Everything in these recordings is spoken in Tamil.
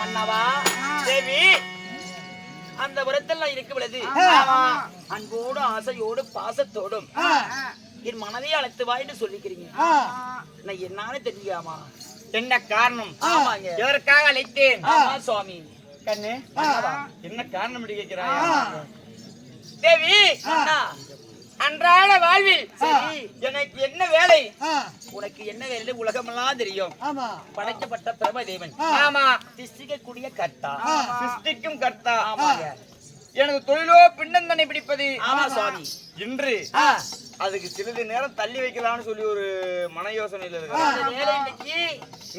மன்னவா? தேவி அந்த உரத்தில் நான் இருக்கும் பொழுது அன்போடு ஆசையோடு பாசத்தோடும் என் மனதை அழைத்து வா என்று சொல்லிக்கிறீங்க. நான் என்னான்னு தெரிஞ்சுக்காமா என்ன காரணம்? ஆமாங்க. எதற்காக அழைத்தேன்? ஆமா சுவாமி. கண்ணு. என்ன காரணம் கேட்கிறாய் தேவி அண்ணா, அன்றாட வாழ்வில் எனக்கு என்ன வேலை? உனக்கு என்ன வேலை? உலகமெல்லாம் தெரியும். ஆமா. படைக்கப்பட்ட பிரப தேவன். ஆமா திஷ்டிக்கக்கூடிய கர்த்தா. சிருஷ்டிக்கும் கர்த்தா. ஆமாங்க. எனக்கு தொழிலோ பின்னந்தனை பிடிப்பது? ஆமா. சுவாமி. இன்று அதுக்கு சிறிது நேரம் தள்ளி வைக்கலாம்னு சொல்லி ஒரு மன யோசனையில இன்னைக்கு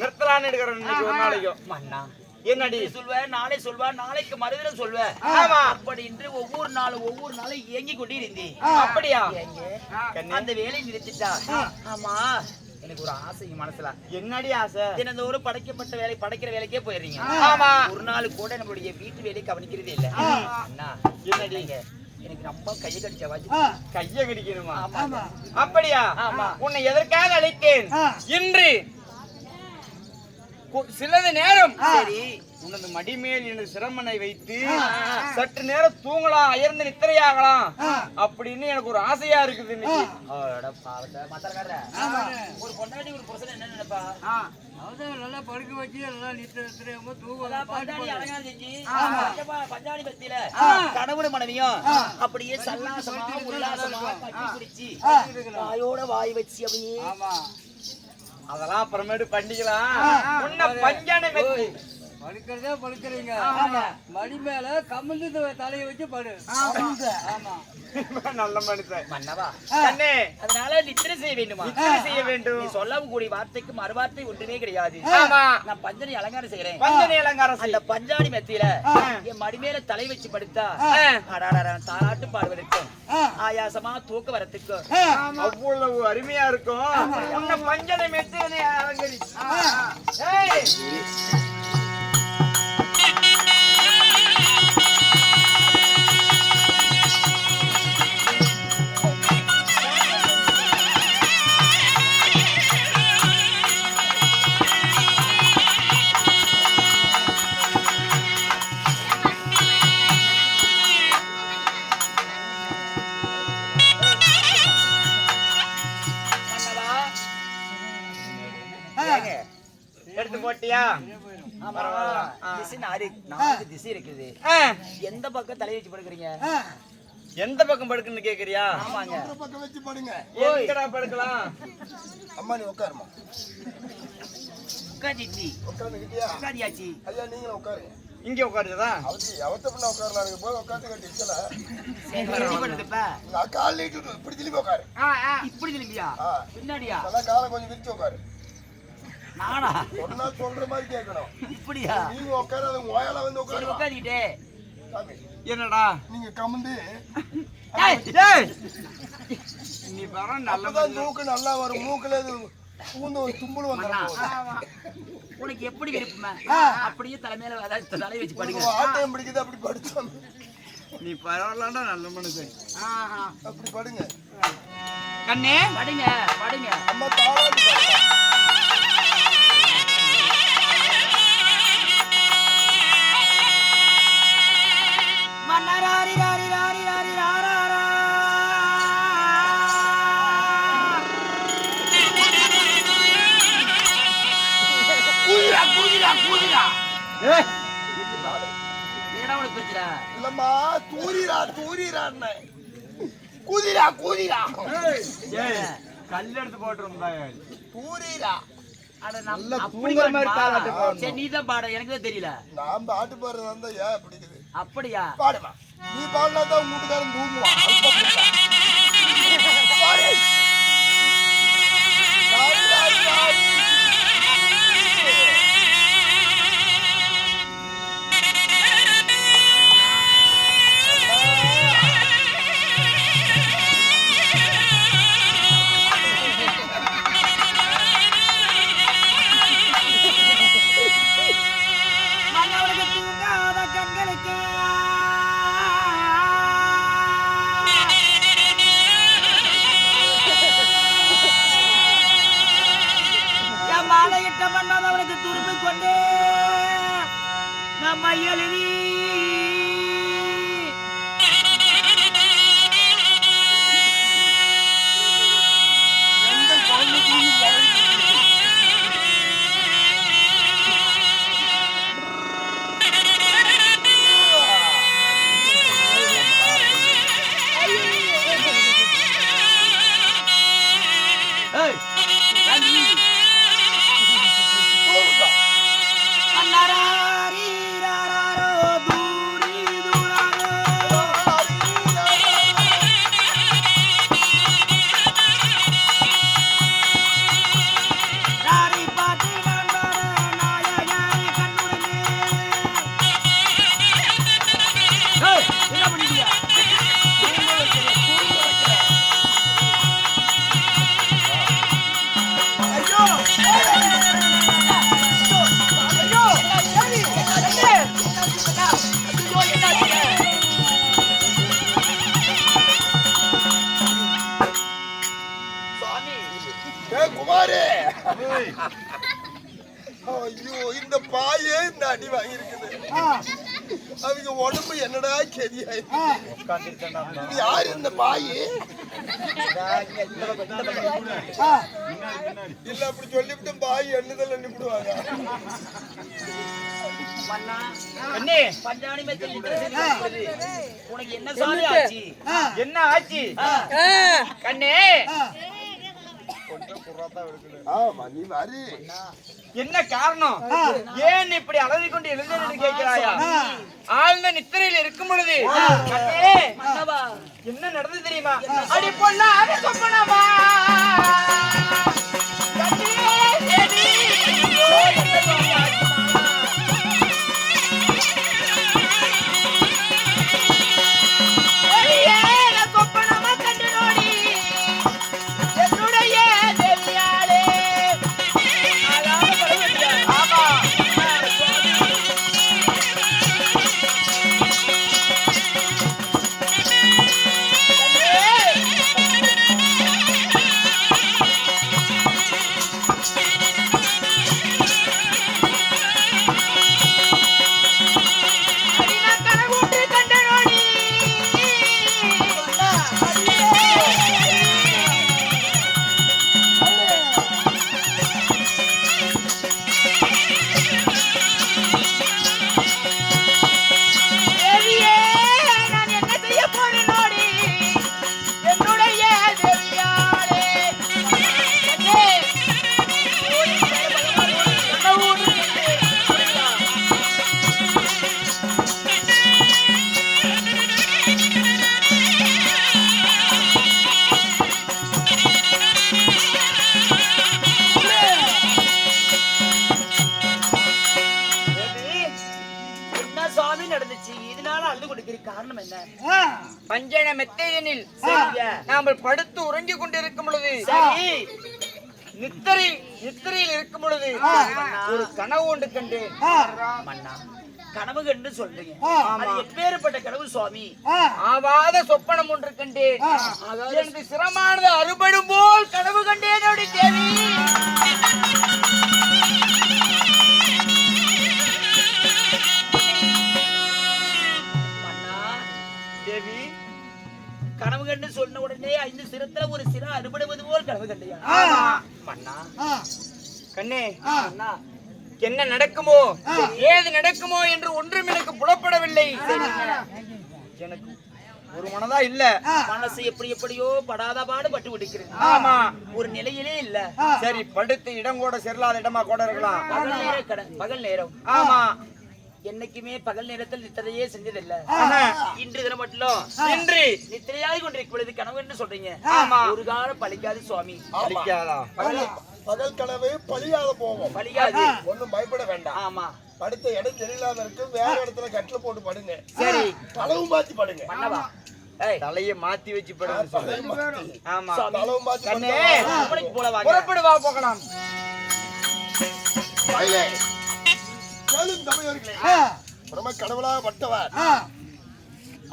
நிறுத்தலான்னு இருக்கிறேன் இன்னைக்கு ஒரு நாளைக்கும் மன்னா. என்னடி சொல்வ நாளை சொல்வ நாளைக்கு மறுதினம் சொல்வ ஆமா. அப்படி இன்று ஒவ்வொரு நாளும் ஒவ்வொரு நாளும் இயங்கி கொண்டே இருந்தேன் அப்படியா. அந்த வேலையை நிறுத்திட்டா? ஆமா. எனக்கு ஒரு ஆசை மனசுல. என்னடி ஆசை? தினந்தோறும் படைக்கப்பட்ட வேலை படைக்கிற வேலைக்கே போயிடுறீங்க. ஆமா. ஒரு நாள் கூட நம்மளுடைய வீட்டு வேலையை கவனிக்கிறதே இல்ல. அண்ணா என்னடிங்க எனக்கு ரொம்ப கையை கடிச்ச வாச்சு கைய கடிக்கணுமா? ஆமா. அப்படியா? ஆமா. உன்னை எதற்காக அழைத்தேன்? இன்று சிறிது நேரம். சரி. உனது மடிமேல் எனது சிரமனை வைத்து சற்று நேரம் தூங்கலாம் அயர்ந்து நித்திரையாகலாம். அப்படின்னு எனக்கு ஒரு ஆசையா இருக்குது. ஒரு பொண்டாட்டி ஒரு புருஷன் என்ன நினைப்பா? நல்லா படுக்க வச்சு நல்லா நித்திர நித்திரையாம அதான் தூக்கம் பஞ்சாடி பஞ்சபா- பஞ்சாடி கணவன் மனைவியும் அப்படியே சல்லாசமா உல்லாசமா கட்டி பிடிச்சு வாயோட வாய் வச்சு அப்படியே அதெல்லாம் அப்புறமேட்டு பண்ணிக்கலாம். பஞ்சானை மெத்தி படுக்கிறதே படுக்கிறீங்க. மடி மேல கமிழ்ந்து தலையை வச்சு படு. ஆமா. நல்ல மனுஷன். மன்னவா நித்திரை செய்ய வேண்டுமா? நித்திரை செய்ய வேண்டும். நீ சொல்லவும் கூடிய வார்த்தைக்கு மறுவார்த்தை ஒன்றுமே கிடையாது. நான் பஞ்சனை அலங்காரம் செய்யறேன் பஞ்சனை அலங்காரம் அந்த பஞ்சாடி மெத்தியில என் மடி மேல தலை வச்சு படுத்தா அடாடா தாலாட்டு பாடுவதற்கும் ஆயாசமா தூக்க வரத்துக்கும் அவ்வளவு அருமையா இருக்கும். பஞ்சனை மெத்தி அலங்கரி நாலு திசை இருக்குது எந்த பக்கம் தலை வச்சு படுக்கிறீங்க எந்த பக்கம் படுக்குன்னு கேக்குறியா ஆமாங்க பக்கம் வச்சு படுங்க எங்கடா படுக்கலாம் அம்மா நீ உட்காருமா உட்காந்துச்சு உட்காந்துக்கிட்டியா உட்காந்தியாச்சு ஐயா நீங்களும் உட்காருங்க இங்க உட்காருதா அவத்து அவத்த பண்ண உட்காரலாம் போய் உட்காந்து கட்டி இருக்கல என்ன பண்ணுது இப்ப நான் கால் நீட்டு இப்படி திரும்பி உட்காரு இப்படி திரும்பியா பின்னாடியா? நல்லா காலை கொஞ்சம் விரிச்சு உட்காரு. நானா? சொன்னா சொல்ற மாதிரி கேட்கணும் இப்படியா? நீங்க உட்காரு அது ஓயால வந்து உட்காரு சாமி, என்னடா? நீங்க கமுந்து. நீ வர நல்ல மூக்கு நல்லா வரும். மூக்குல பூந்து ஒரு தும்புள் வந்துடும் உனக்கு எப்படி விருப்பமா? அப்படியே தலைமையில அதாவது வச்சு படுங்க ஆட்டையும் பிடிக்குது அப்படி படுத்தோம் நீ பரவாயில்லடா நல்ல மனுஷன் அப்படி படுங்க. கண்ணே படுங்க படுங்க. அம்மா தாராட்டி இல்லம்மா தூரிரா தூரிரா கூதிரா கூதிரா ஏய் கல் எடுத்து போட்டுருந்தா தூரிரா அட நம்ம நல்லா அப்படி தூங்குற மாதிரி பாடுமா? தாலாட்டு பாடணும். சரி நீ தான் பாட எனக்கு தெரியல. நான் பாட்டு பாடுறது வந்தா ஏன் பிடிக்குது அப்படியா? பாடுமா. நீ பாடினா தான் வீட்டுக்காரன் தூங்குவான் Dali! உடம்பு என்னடா கெதியா இது யாரு இந்த பாயி? இல்ல அப்படி சொல்லிவிட்டு பாய் எண்ணுதல் கொடுக்குறது. உனக்கு என்ன சாமி ஆச்சு? என்ன ஆச்சு? கண்ணே. என்ன காரணம்? ஏன் இப்படி அலறி கொண்டு எழுந்தது கேட்கிறாயா? ஆழ்ந்த நித்திரையில் இருக்கும் பொழுது. என்ன நடந்தது தெரியுமா? அடி பொண்ணா அது சொப்பனமா? பஞ்சன மெத்தையனில். நாம படுத்து உறங்கிக் கொண்டிருக்கும் பொழுது நித்திரை நித்திரையில் இருக்கும் பொழுது ஒரு கனவு ஒன்று கண்டேன் மன்னா கனவு கண்டு சொல்றீங்க அது எப்பேற்பட்ட கனவு சுவாமி? ஆவாத சொப்பனம் ஒன்று கண்டேன் எனது சிரமானது அறுபடும் போல் கனவு கண்டேன் அப்படி தேவி. தேவி கனவு கண்டு சொன்ன உடனே ஐந்து சிரத்துல ஒரு சிர அறுபடுவது போல் கனவு கண்டியா? மன்னா. கண்ணே மன்னா என்ன நடக்குமோ? ஏது நடக்குமோ என்று ஒன்றும் எனக்கு புலப்படவில்லை. எனக்கு ஒரு மனதா இல்ல. மனசு எப்படி எப்படியோ படாத பாடு பட்டு விடுக்கிறது. ஆமா ஒரு நிலையிலே இல்ல. சரி படுத்து இடம் கூட செல்லாத இடமா கூட இருக்கலாம். பகல் நேர கட பகல் நேரம். ஆமா என்னைக்குமே பகல் நேரத்தில் நித்திரையே செஞ்சதில்ல. இன்று தினம் மட்டும் இன்று நித்திரையாகி கொண்டிருக்கும் பொழுது கனவுன்னு சொல்றீங்க. ஆமா. ஒரு காலம் பழிக்காது சுவாமி. பகல் கனவு பழியாத போவோம். பழிக்காது. ஒண்ணும் பயப்பட வேண்டாம். ஆமா. படுத்த இடம் தெரியலாம இருக்கு. வேற இடத்துல கட்டில போட்டு படுங்க. சரி. தளவு மாத்தி படுங்க. தலைய மாத்தி வச்சு படுங்க. ஆமா. தளவு மாத்தி கண்ணே. போல வாங்க. போகலாம். கேளும் தமிழர்களே பிரம கடவுளாக பட்டவர்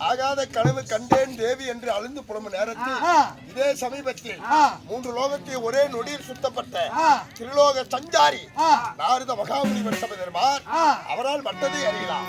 ஆகாத கனவு கண்டேன் தேவி என்று அழுந்து புலம்பும் நேரத்தில். இதே சமீபத்தில். மூன்று லோகத்தை ஒரே நொடியில் சுத்தப்பட்ட. திருலோக சஞ்சாரி. நாரத மகாமுனிவர் சபதர்மார். அவரால் மட்டதை அறியலாம்